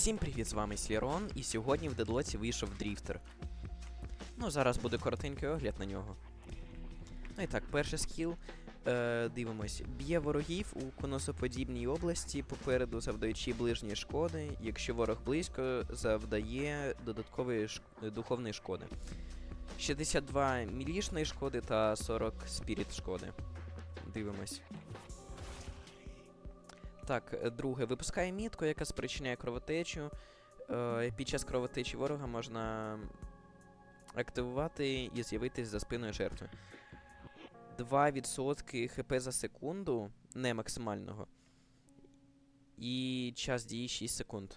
Всім привіт, з вами Слірон, і сьогодні в дедлоці вийшов дріфтер. Ну, зараз буде коротенький огляд на нього. Ну і так, перший скіл. Е, дивимось. Б'є ворогів у конусоподібній області, попереду завдаючи ближньої шкоди, якщо ворог близько, завдає додаткової ш... духовної шкоди. 62 мілішної шкоди та 40 спіріт шкоди. Дивимось. Так, е, друге, випускає мітку, яка спричиняє кровотечу. Е, під час кровотечі ворога можна активувати і з'явитись за спиною жертви. 2% хп за секунду, не максимального. І час дії 6 секунд.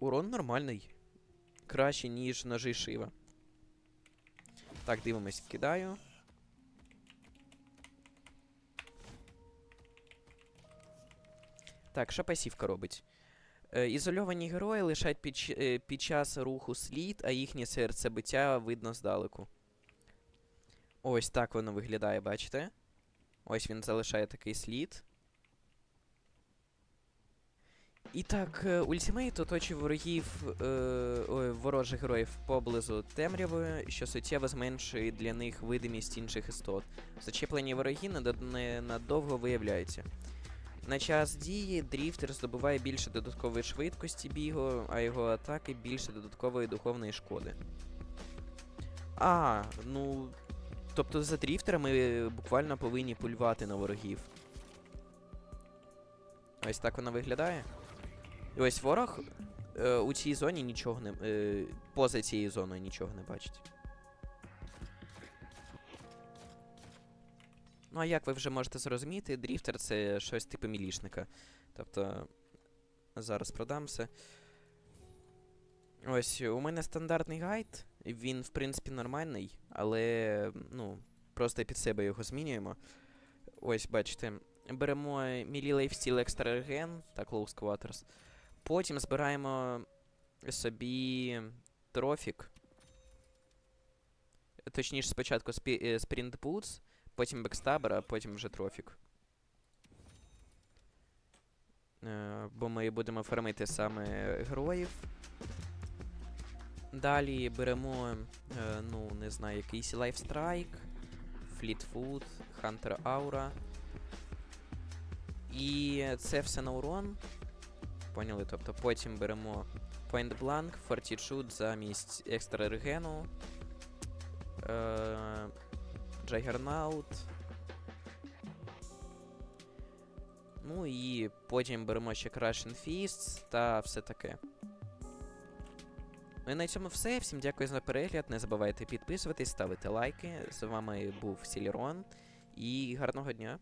Урон нормальний. Краще, ніж ножи Шива. Так, дивимось, кидаю. Так, що пасівка робить? Е, ізольовані герої лишають під, е, під час руху слід, а їхнє серцебиття видно здалеку. Ось так воно виглядає, бачите? Ось він залишає такий слід. І так, е, ультимейт оточує ворогів е, ой, ворожих героїв поблизу темрявою, що суттєво зменшує для них видимість інших істот. Зачеплені вороги надовго виявляються. На час дії дріфтер здобуває більше додаткової швидкості бігу, а його атаки більше додаткової духовної шкоди. А, ну. Тобто за дріфтера ми буквально повинні пульвати на ворогів. Ось так воно виглядає. І ось ворог е, у цій зоні нічого не. Е, поза цією зоною нічого не бачить. Ну, а як ви вже можете зрозуміти, дріфтер це щось типу мілішника. Тобто. Зараз продам все. Ось, у мене стандартний гайд. Він, в принципі, нормальний, але, ну, просто під себе його змінюємо. Ось, бачите. Беремо Melee Lifesteal Extra Regen та Close Quarters. Потім збираємо собі трофік. Точніше, спочатку спі- е, Sprint Boots, потім Backstabber, а потім вже трофік. Е, бо ми будемо фармити саме героїв. Далі беремо, е, ну, не знаю, якийсь Lifestrike, Fleetfoot, Hunter Aura. І це все на урон. Поняли? Тобто потім беремо Point Blank, Fortitude замість екстра регену. Е, Juggernaut. Ну і потім беремо ще Crushing Fists та все таке. Ну і на цьому все. Всім дякую за перегляд. Не забувайте підписуватись, ставити лайки. З вами був Сілірон. І гарного дня!